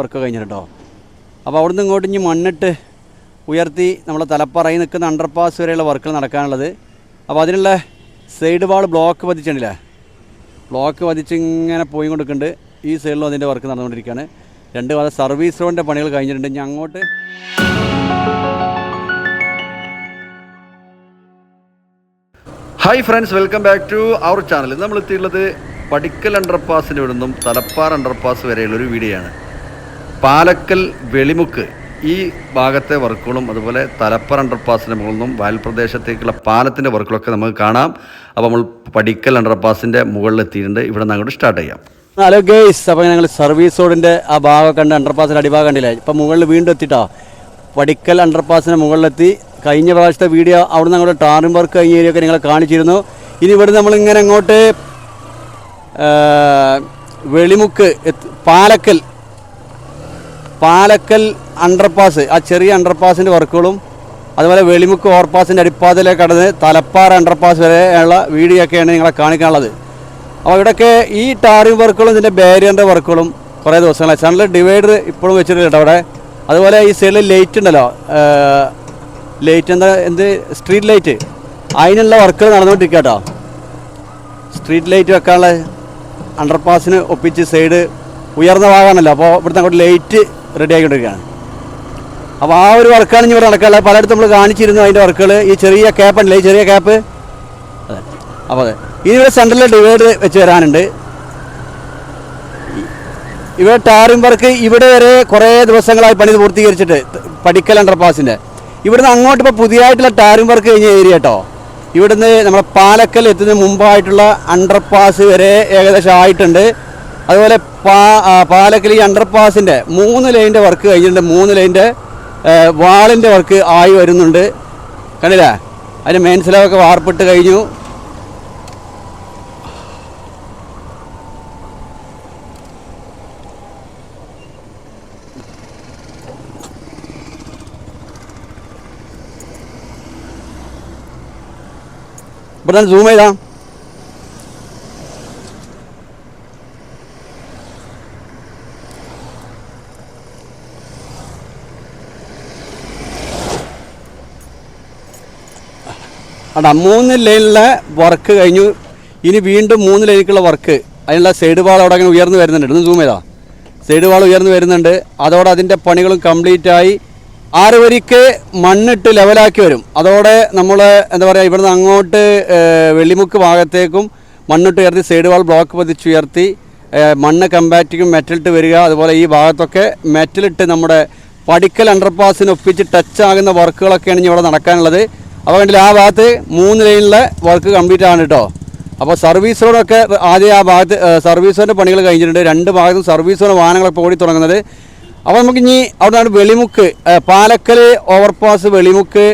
Work കഴിഞ്ഞിട്ടോ അപ്പോൾ അവിടുന്ന് ഇങ്ങോട്ട് ഇനി മണ്ണിട്ട് ഉയർത്തി നമ്മളെ തലപ്പറയിൽ നിൽക്കുന്ന അണ്ടർപാസ് വരെയുള്ള വർക്കുകൾ നടക്കാനുള്ളത്. അപ്പോൾ അതിനുള്ള സൈഡ് വാൾ ബ്ലോക്ക് പതിച്ചിട്ടില്ലേ? ബ്ലോക്ക് പതിച്ച് ഇങ്ങനെ പോയി കൊടുക്കുന്നുണ്ട് ഈ സൈഡിലും അതിന്റെ വർക്ക് നടന്നുകൊണ്ടിരിക്കുകയാണ്. രണ്ട് ഭാഗം സർവീസ് റോഡിന്റെ പണികൾ കഴിഞ്ഞിട്ടുണ്ട്. ഇനി അങ്ങോട്ട് hi friends welcome back to our channel നമ്മൾ എത്തിയിട്ടുള്ളത് പടിക്കൽ അണ്ടർപാസിന്റെ ഇവിടെ നിന്നും തലപ്പാർ അണ്ടർപാസ് വരെയുള്ള ഒരു വീഡിയോ ആണ് പാലക്കൽ വെളിമുക്ക് ഈ ഭാഗത്തെ വർക്കുകളും അതുപോലെ തലപ്പറ അണ്ടർപാസിന്റെ മുകളിൽ നിന്നും വയൽ പ്രദേശത്തേക്കുള്ള പാലത്തിന്റെ വർക്കുകളൊക്കെ നമുക്ക് കാണാം. അപ്പോൾ നമ്മൾ പടിക്കൽ അണ്ടർപാസിന്റെ മുകളിൽ എത്തിയിട്ടുണ്ട്. ഇവിടെ നിന്ന് അങ്ങോട്ട് സ്റ്റാർട്ട് ചെയ്യാം. ഹലോ ഗേയ്സ് അപ്പോൾ ഞങ്ങൾ സർവീസ് റോഡിന്റെ ആ ഭാഗം കണ്ട് അണ്ടർപാസിന്റെ അടിഭാഗം കണ്ടില്ലേ? ഇപ്പം മുകളിൽ വീണ്ടും എത്തിട്ടോ. പടിക്കൽ അണ്ടർപാസിന് മുകളിലെത്തി കഴിഞ്ഞ പ്രാവശ്യത്തെ വീഡിയോ അവിടെ നിന്ന് അങ്ങോട്ട് ടാറിംഗ് വർക്ക് കഴിഞ്ഞ ഏരിയ ഒക്കെ നിങ്ങളെ കാണിച്ചിരുന്നു. ഇനി ഇവിടെ നമ്മളിങ്ങനെ അങ്ങോട്ട് വെളിമുക്ക് പാലക്കൽ പാലക്കൽ അണ്ടർപാസ് ആ ചെറിയ അണ്ടർപാസിന്റെ വർക്കുകളും അതുപോലെ വെളിമുക്ക് ഓവർപാസിന്റെ അടിപ്പാതയിലേക്ക് കടന്ന് തലപ്പാറ അണ്ടർപാസ് വരെയുള്ള വീഡിയോ ഒക്കെയാണ് നിങ്ങളെ കാണിക്കാനുള്ളത്. അപ്പോൾ ഇവിടെയൊക്കെ ഈ ടാറിംഗ് വർക്കുകളും ഇതിന്റെ ബാരിയറിന്റെ വർക്കുകളും കുറേ ദിവസങ്ങളായി. ചാനൽ ഡിവൈഡർ ഇപ്പോഴും വെച്ചിട്ടില്ല അവിടെ. അതുപോലെ ഈ സൈഡിൽ ലൈറ്റ് ഉണ്ടല്ലോ ലൈറ്റ് എന്താ എന്ത് സ്ട്രീറ്റ് ലൈറ്റ് അതിനുള്ള വർക്കുകൾ നടന്നുകൊണ്ടിരിക്കുക കേട്ടോ. സ്ട്രീറ്റ് ലൈറ്റ് വെക്കാനുള്ള അണ്ടർപാസിന് ഒപ്പിച്ച് സൈഡ് ഉയർന്ന ഭാഗമാണല്ലോ. അപ്പോൾ ഇവിടുത്തെ അങ്ങോട്ട് ലൈറ്റ് റെഡി ആയിക്കൊണ്ടിരിക്കുകയാണ് അപ്പോൾ ആ ഒരു വർക്കാണ് ഇനി ഇവിടെ നടക്കാനുള്ളത്. പലയിടത്തും നമ്മൾ കാണിച്ചിരുന്നു അതിന്റെ വർക്കുകൾ. ഈ ചെറിയ ക്യാപ്പ് ഉണ്ടല്ലേ ഈ ചെറിയ ക്യാപ്പ് അതെ. അപ്പോൾ അതെ. ഇനി ഇവിടെ സെന്ററിൽ ഡിവൈഡ് വെച്ച് വരാനുണ്ട്. ഇവിടെ ടാറിംഗ് വർക്ക് ഇവിടെ വരെ കുറേ ദിവസങ്ങളായി പണി പൂർത്തീകരിച്ചിട്ട് പഠിക്കൽ അണ്ടർപാസിന്റെ ഇവിടുന്ന് അങ്ങോട്ട് ഇപ്പോൾ പുതിയതായിട്ടുള്ള ടാറിംഗ് വർക്ക് കഴിഞ്ഞ ഏരിയ കേട്ടോ ഇവിടുന്ന് നമ്മുടെ പാലക്കൽ എത്തുന്നതിന് മുമ്പായിട്ടുള്ള അണ്ടർപാസ് വരെ ഏകദേശം ആയിട്ടുണ്ട്. അതുപോലെ പാ പാലക്കിളി അണ്ടർപാസിന്റെ മൂന്ന് ലൈന്റെ വർക്ക് കഴിഞ്ഞിട്ടുണ്ട്. മൂന്ന് ലൈന്റെ വാളിന്റെ വർക്ക് ആയി വരുന്നുണ്ട്. കണ്ടില്ലേ? അതിന് മെയിൻ സ്ലാബൊക്കെ വാർപ്പിട്ട് കഴിഞ്ഞു. ഇവിടെ സൂം ചെയ്താ. അടാ മൂന്ന് ലൈനിലെ വർക്ക് കഴിഞ്ഞു. ഇനി വീണ്ടും മൂന്ന് ലൈനിലേക്കുള്ള വർക്ക് അതിനുള്ള സൈഡ് വാൾ അവിടെ അങ്ങനെ ഉയർന്നു വരുന്നുണ്ട്. ഇന്ന് സൂം ചെയ്താ? സൈഡ് വാൾ ഉയർന്നു വരുന്നുണ്ട്. അതോടെ അതിന്റെ പണികളും കംപ്ലീറ്റ് ആയി. ആറ് വരിക്ക് മണ്ണിട്ട് ലെവലാക്കി വരും. അതോടെ നമ്മൾ എന്താ പറയുക ഇവിടുന്ന് അങ്ങോട്ട് വെള്ളിമുക്ക് ഭാഗത്തേക്കും മണ്ണിട്ട് ഉയർത്തി സൈഡ് വാൾ ബ്ലോക്ക് പതിച്ചുയർത്തി മണ്ണ് കമ്പാറ്റിക്കും മെറ്റലിട്ട് വരിക. അതുപോലെ ഈ ഭാഗത്തൊക്കെ മെറ്റലിട്ട് നമ്മുടെ പടിക്കൽ അണ്ടർപാസിന് ഒപ്പിച്ച് ടച്ച് ആകുന്ന വർക്കുകളൊക്കെയാണ് ഇവിടെ നടക്കാനുള്ളത്. അപ്പോൾ കണ്ടില്ല ആ ഭാഗത്ത് മൂന്ന് ലൈനിലെ വർക്ക് കംപ്ലീറ്റ് ആണ് കേട്ടോ അപ്പോൾ സർവീസ് റോഡൊക്കെ ആദ്യം ആ ഭാഗത്ത് സർവീസ് റോഡിന്റെ പണികൾ കഴിഞ്ഞിട്ടുണ്ട്. രണ്ട് ഭാഗത്തും സർവീസ് റോഡ് വാഹനങ്ങളൊക്കെ ഓടി തുടങ്ങുന്നത്. അപ്പോൾ നമുക്ക് ഇനി അവിടെ വെളിമുക്ക് പാലക്കൽ ഓവർപാസ് വെളിമുക്ക്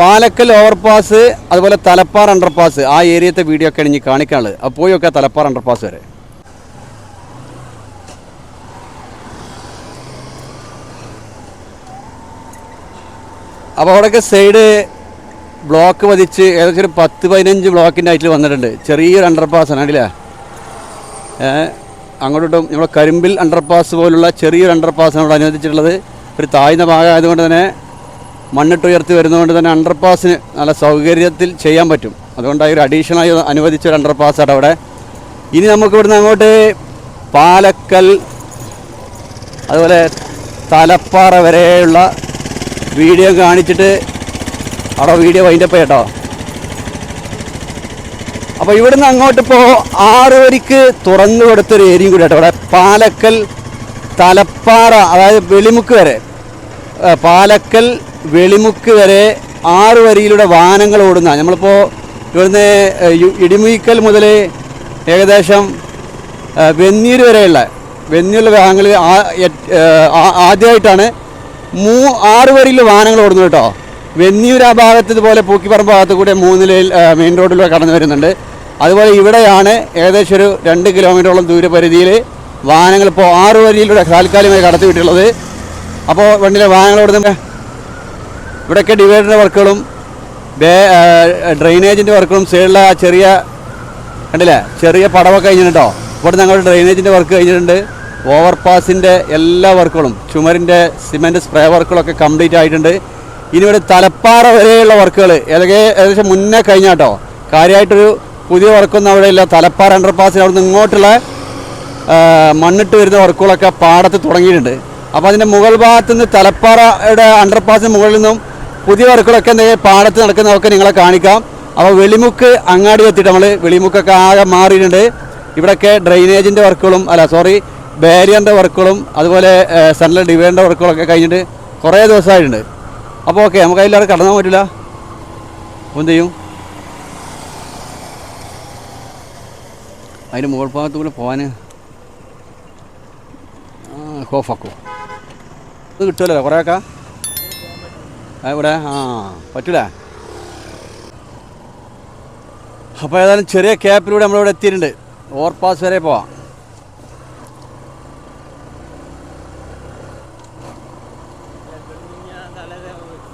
പാലക്കൽ ഓവർപാസ് അതുപോലെ തലപ്പാർ അണ്ടർപാസ് ആ ഏരിയത്തെ വീഡിയോ ഒക്കെയാണ് ഇനി കാണിക്കാനുള്ളത്. അപ്പോൾ പോയി ഒക്കെ തലപ്പാർ അണ്ടർപാസ് വരെ. അപ്പോൾ അവിടെയൊക്കെ സൈഡ് ബ്ലോക്ക് പതിച്ച് ഏകദേശം ഒരു പത്ത് പതിനഞ്ച് ബ്ലോക്കിന്റെ ആയിട്ട് വന്നിട്ടുണ്ട്. ചെറിയൊരു അണ്ടർപാസ് ആണ് അല്ലേ അങ്ങോട്ടും നമ്മുടെ കരിമ്പിൽ അണ്ടർപാസ് പോലുള്ള ചെറിയൊരു അണ്ടർപാസാണ് ഇവിടെ അനുവദിച്ചിട്ടുള്ളത്. ഒരു താഴ്ന്ന ഭാഗം ആയതുകൊണ്ട് തന്നെ മണ്ണിട്ട് ഉയർത്തി വരുന്നതുകൊണ്ട് തന്നെ അണ്ടർപാസിന് നല്ല സൗകര്യത്തിൽ ചെയ്യാൻ പറ്റും. അതുകൊണ്ട് ഒരു അഡീഷണലായി അനുവദിച്ച ഒരു അണ്ടർപാസാണ് അവിടെ. ഇനി നമുക്ക് ഇവിടുന്ന് അങ്ങോട്ട് പാലക്കൽ അതുപോലെ തലപ്പാറ വരെയുള്ള വീഡിയോ കാണിച്ചിട്ട് അവിടെ വീഡിയോ വൈൻഡപ്പ് കേട്ടോ. അപ്പോൾ ഇവിടുന്ന് അങ്ങോട്ട് ഇപ്പോൾ ആറ് വരിക്ക് തുറന്നു കൊടുത്തൊരു ഏരിയയും കൂടി കേട്ടോ. അവിടെ പാലക്കൽ തലപ്പാറ അതായത് വെളിമുക്ക് വരെ. പാലക്കൽ വെളിമുക്ക് വരെ ആറ് വരിയിലൂടെ വാഹനങ്ങൾ ഓടുന്ന. നമ്മളിപ്പോൾ ഇവിടുന്ന് ഇടിമുയിക്കൽ മുതൽ ഏകദേശം വെന്നീർ വരെയുള്ള വെന്നീരുള്ള വാഹനങ്ങൾ ആദ്യമായിട്ടാണ് മൂ ആറ് വരിയിൽ വാഹനങ്ങൾ ഓടുന്നു കേട്ടോ. വെന്നിയൂർ ആ ഭാഗത്ത് ഇതുപോലെ പൂക്കിപ്പറമ്പ് ഭാഗത്ത് കൂടെ മൂന്ന് ലൈൻ മെയിൻ റോഡിലൂടെ കടന്നു വരുന്നുണ്ട്. അതുപോലെ ഇവിടെയാണ് ഏകദേശം ഒരു രണ്ട് കിലോമീറ്ററോളം ദൂരപരിധിയിൽ വാഹനങ്ങൾ ഇപ്പോൾ ആറ് വരിയിലൂടെ താൽക്കാലികമായി കടത്തി വിട്ടുള്ളത് അപ്പോൾ വണ്ടിയിലെ വാഹനങ്ങൾ ഓടുന്ന ഇവിടെയൊക്കെ ഡിവൈഡറിന്റെ വർക്കുകളും ബേ ഡ്രെയിനേജിന്റെ വർക്കുകളും സൈഡിലെ ചെറിയ കണ്ടില്ലേ? ചെറിയ പടവൊക്കെ കഴിഞ്ഞിട്ടുണ്ടോ ഇവിടെ ഞങ്ങളുടെ ഡ്രെയിനേജിന്റെ വർക്ക് കഴിഞ്ഞിട്ടുണ്ട്. ഓവർപാസിന്റെ എല്ലാ വർക്കുകളും ചുമരിന്റെ സിമെന്റ് സ്പ്രേ വർക്കുകളൊക്കെ കംപ്ലീറ്റ് ആയിട്ടുണ്ട്. ഇനി ഇവിടെ തലപ്പാറ വരെയുള്ള വർക്കുകൾ ഏകദേശം മുന്നേ കഴിഞ്ഞാട്ടോ കാര്യമായിട്ടൊരു പുതിയ വർക്കൊന്നും അവിടെ ഇല്ല. തലപ്പാറ അണ്ടർപാസിൽ അവിടെ നിന്ന് ഇങ്ങോട്ടുള്ള മണ്ണിട്ട് വരുന്ന വർക്കുകളൊക്കെ പാടത്ത് തുടങ്ങിയിട്ടുണ്ട്. അപ്പോൾ അതിന്റെ മുകൾ ഭാഗത്ത് നിന്ന് തലപ്പാറയുടെ അണ്ടർപാസിന് മുകളിൽ നിന്നും പുതിയ വർക്കുകളൊക്കെ എന്തെങ്കിലും പാടത്ത് നടക്കുന്നതൊക്കെ നിങ്ങളെ കാണിക്കാം. അപ്പോൾ വെളിമുക്ക് അങ്ങാടി എത്തിയിട്ട് നമ്മൾ വെളിമുക്കൊക്കെ ആകെ മാറിയിട്ടുണ്ട്. ഇവിടെയൊക്കെ ഡ്രെയിനേജിന്റെ വർക്കുകളും അല്ല സോറി ബാരിയറിന്റെ വർക്കുകളും അതുപോലെ സെൻട്രൽ ഡിവൈഡറിന്റെ വർക്കുകളൊക്കെ കഴിഞ്ഞിട്ട് കുറേ ദിവസമായിട്ടുണ്ട്. അപ്പോൾ ഓക്കെ നമുക്ക് അതിലേറെ കടന്നു പറ്റില്ല. എന്ത് ചെയ്യും? അതിന്റെ മുകൾ ഭാഗത്ത് കൂടെ പോകാൻ ഹോഫാക്കോ ഇത് കിട്ടുമല്ലോ കുറേയൊക്കെ? ഇവിടെ ആ പറ്റൂല? അപ്പോൾ ഏതായാലും ചെറിയ ക്യാപ്പിലൂടെ നമ്മളിവിടെ എത്തിയിട്ടുണ്ട്. ഓവർ പാസ് വരെ പോവാം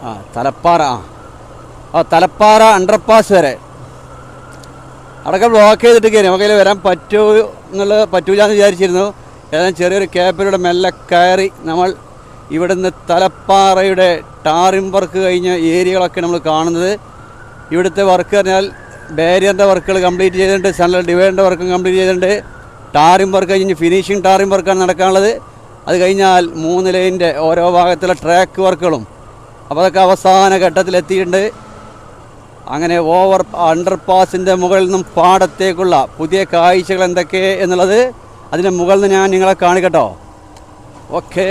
ആ തലപ്പാറ. ആ തലപ്പാറ അണ്ടർപാസ് വരെ. അടക്കം ബ്ലോക്ക് ചെയ്തിട്ട് കയറി നമുക്കതിൽ വരാൻ പറ്റുമോ എന്നുള്ളത് പറ്റൂല എന്ന് വിചാരിച്ചിരുന്നു. ഏതായാലും ചെറിയൊരു ക്യാപ്പിലൂടെ മെല്ലെ കയറി നമ്മൾ ഇവിടുന്ന് തലപ്പാറയുടെ ടാറിംഗ് വർക്ക് കഴിഞ്ഞ ഏരിയകളൊക്കെ നമ്മൾ കാണുന്നത്. ഇവിടുത്തെ വർക്ക് പറഞ്ഞാൽ ബാരിയറിന്റെ വർക്കുകൾ കംപ്ലീറ്റ് ചെയ്തിട്ടുണ്ട്. സെൻട്രൽ ഡിവൈഡറിന്റെ വർക്കും കംപ്ലീറ്റ് ചെയ്തിട്ടുണ്ട്. ടാറിംഗ് വർക്ക് കഴിഞ്ഞ് ഫിനിഷിംഗ് ടാറിംഗ് വർക്കാണ് നടക്കാനുള്ളത്. അത് കഴിഞ്ഞാൽ മൂന്ന് ലൈനിന്റെ ഓരോ ഭാഗത്തുള്ള ട്രാക്ക് വർക്കുകളും അപ്പോൾ അതൊക്കെ അവസാന ഘട്ടത്തിലെത്തിയിട്ടുണ്ട്. അങ്ങനെ ഓവർ അണ്ടർപാസിന്റെ മുകളിൽ നിന്നും പാടത്തേക്കുള്ള പുതിയ കാഴ്ചകൾ എന്തൊക്കെ എന്നുള്ളത് അതിന്റെ മുകളിൽ നിന്ന് ഞാൻ നിങ്ങളെ കാണിക്കട്ടോ. ഓക്കെ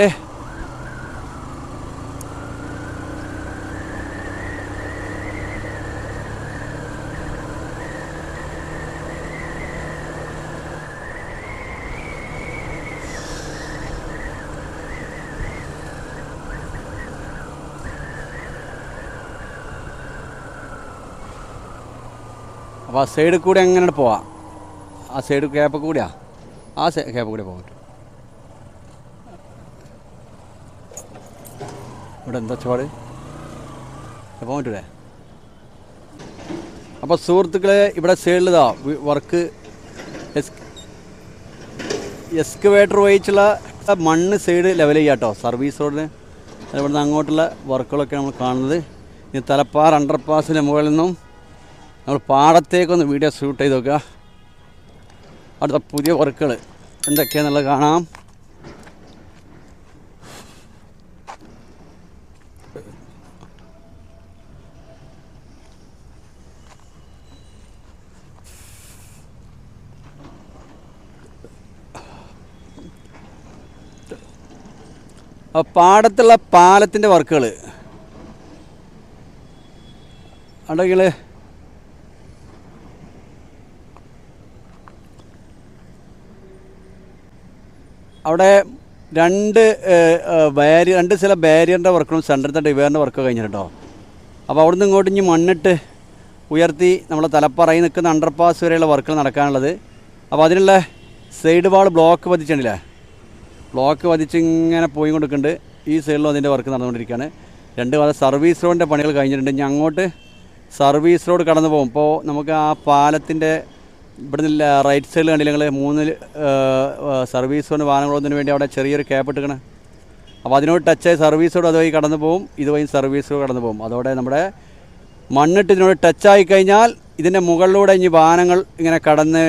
അപ്പോൾ ആ സൈഡിൽ കൂടി അങ്ങനെ പോവാം? ആ സൈഡ് ക്യാപ്പ് കൂടിയാ? ആ ക്യാപ്പ് കൂടി പോകാൻ പറ്റും. ഇവിടെ എന്താ ചുവട്? പോകാൻ പറ്റൂലേ? അപ്പോൾ സുഹൃത്തുക്കളെ ഇവിടെ സൈഡിലിതാ വർക്ക് എക്സ്കവേറ്റർ വഹിച്ചുള്ള മണ്ണ് സൈഡ് ലെവൽ ചെയ്യാം കേട്ടോ സർവീസ് റോഡിന് അതുപോലെ അങ്ങോട്ടുള്ള വർക്കുകളൊക്കെ നമ്മൾ കാണുന്നത്. ഇനി തലപ്പാർ അണ്ടർപാസിന്റെ മുകളിൽ നിന്നും നമ്മൾ പാടത്തേക്കൊന്ന് വീഡിയോ ഷൂട്ട് ചെയ്ത് നോക്കുക. അടുത്ത പുതിയ വർക്കുകൾ എന്തൊക്കെയാണെന്നുള്ളത് കാണാം. പാടത്തുള്ള പാലത്തിന്റെ വർക്കുകൾ. അടകൾ അവിടെ രണ്ട് ബാരിയർ രണ്ട് ചില ബാരിയറിന്റെ വർക്കും സെന്ററിന്റെ ഡിവൈറിന്റെ വർക്ക് കഴിഞ്ഞിട്ടോ അപ്പോൾ അവിടുന്ന് ഇങ്ങോട്ട് ഇനി മണ്ണിട്ട് ഉയർത്തി നമ്മൾ തലപ്പറയിൽ നിൽക്കുന്ന അണ്ടർപാസ് വരെയുള്ള വർക്കുകൾ നടക്കാനുള്ളത്. അപ്പോൾ അതിനുള്ള സൈഡ് വാൾ ബ്ലോക്ക് പതിച്ചിട്ടില്ലേ? ബ്ലോക്ക് പതിച്ച് ഇങ്ങനെ പോയി കൊടുക്കുന്നുണ്ട് ഈ സൈഡിലും അതിന്റെ വർക്ക് നടന്നുകൊണ്ടിരിക്കുകയാണ്. രണ്ട് കാലം സർവീസ് റോഡിന്റെ പണികൾ കഴിഞ്ഞിട്ടുണ്ട്. ഇനി അങ്ങോട്ട് സർവീസ് റോഡ് കടന്നു പോകും. ഇപ്പോൾ നമുക്ക് ആ പാലത്തിന്റെ ഇവിടുന്ന് റൈറ്റ് സൈഡിൽ കണ്ടില്ല ഞങ്ങൾ മൂന്ന് സർവീസ് കൊണ്ട് വാഹനങ്ങളൊന്നിനു വേണ്ടി അവിടെ ചെറിയൊരു ക്യാപ്പ് എടുക്കണം അപ്പോൾ അതിനോട് ടച്ചായി ആയി സർവീസ് റോഡ് അതുവഴി കടന്നു പോകും ഇതുവഴി സർവീസ് റോഡ് കടന്നു പോകും അതോടെ നമ്മുടെ മണ്ണിട്ട് ഇതിനോട് ടച്ചായി കഴിഞ്ഞാൽ ഇതിന്റെ മുകളിലൂടെ ഇനി വാഹനങ്ങൾ ഇങ്ങനെ കടന്ന്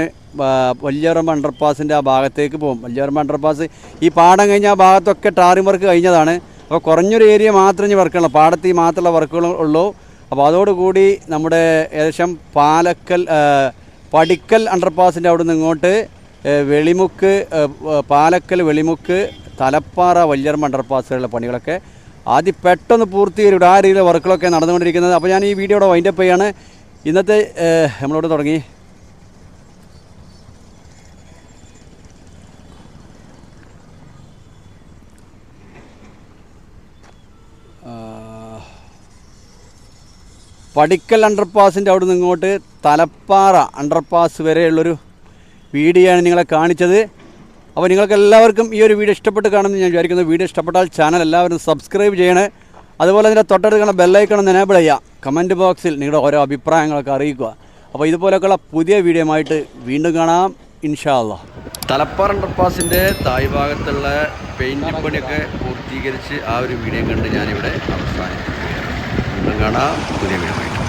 വലിയറമ്പ് അണ്ടർപാസിന്റെ ആ ഭാഗത്തേക്ക് പോകും. വലിയറമ്പ് അണ്ടർപാസ് ഈ പാടം കഴിഞ്ഞ ആ ഭാഗത്തൊക്കെ ടാറിംഗ് വർക്ക് കഴിഞ്ഞതാണ്. അപ്പോൾ കുറഞ്ഞൊരു ഏരിയ മാത്രം ഇനി വർക്കുള്ളൂ പാടത്ത് ഈ മാത്രമുള്ള വർക്കുകൾ ഉള്ളൂ. അപ്പോൾ അതോടുകൂടി നമ്മുടെ ഏകദേശം പാലക്കൽ പടിക്കൽ അണ്ടർപാസിന്റെ അവിടെ നിന്ന് ഇങ്ങോട്ട് വെളിമുക്ക് പാലക്കൽ വെളിമുക്ക് തലപ്പാറ വല്യറമ്പ് അണ്ടർപാസുകളിലെ പണികളൊക്കെ ആദ്യം പെട്ടെന്ന് പൂർത്തീകരിക്കും ആ രീതിയിലെ വർക്കുകളൊക്കെ നടന്നുകൊണ്ടിരിക്കുന്നത്. അപ്പോൾ ഞാൻ ഈ വീഡിയോ വീഡിയോയുടെ വൈൻഡപ്പ് ചെയ്യാണ്. ഇന്നത്തെ നമ്മളോട് തുടങ്ങി. പടിക്കൽ അണ്ടർപാസിന്റെ അവിടെ നിന്ന് ഇങ്ങോട്ട് തലപ്പാറ അണ്ടർപാസ് വരെയുള്ളൊരു വീഡിയോ ആണ് നിങ്ങളെ കാണിച്ചത്. അപ്പോൾ നിങ്ങൾക്ക് എല്ലാവർക്കും ഈ ഒരു വീഡിയോ ഇഷ്ടപ്പെട്ട് കാണുമെന്ന് ഞാൻ വിചാരിക്കുന്നു. വീഡിയോ ഇഷ്ടപ്പെട്ടാൽ ചാനൽ എല്ലാവരും സബ്സ്ക്രൈബ് ചെയ്യണേ. അതുപോലെ തന്നെ തൊട്ടടുത്തുള്ള ബെല്ലൈക്കണം എനേബിൾ ചെയ്യുക. കമന്റ് ബോക്സിൽ നിങ്ങളുടെ ഓരോ അഭിപ്രായങ്ങളൊക്കെ അറിയിക്കുക. അപ്പോൾ ഇതുപോലെയൊക്കെയുള്ള പുതിയ വീഡിയോയുമായിട്ട് വീണ്ടും കാണാം. ഇൻഷാ തലപ്പാറ അണ്ടർപാസിന്റെ തായ് ഭാഗത്തുള്ള പെയിന്റ് പണിയൊക്കെ പൂർത്തീകരിച്ച് ആ ഒരു വീഡിയോ കണ്ട് ഞാനിവിടെ അവസാനിപ്പിക്കുകയാണ്. വീണ്ടും കാണാം. പുതിയ വീഡിയോ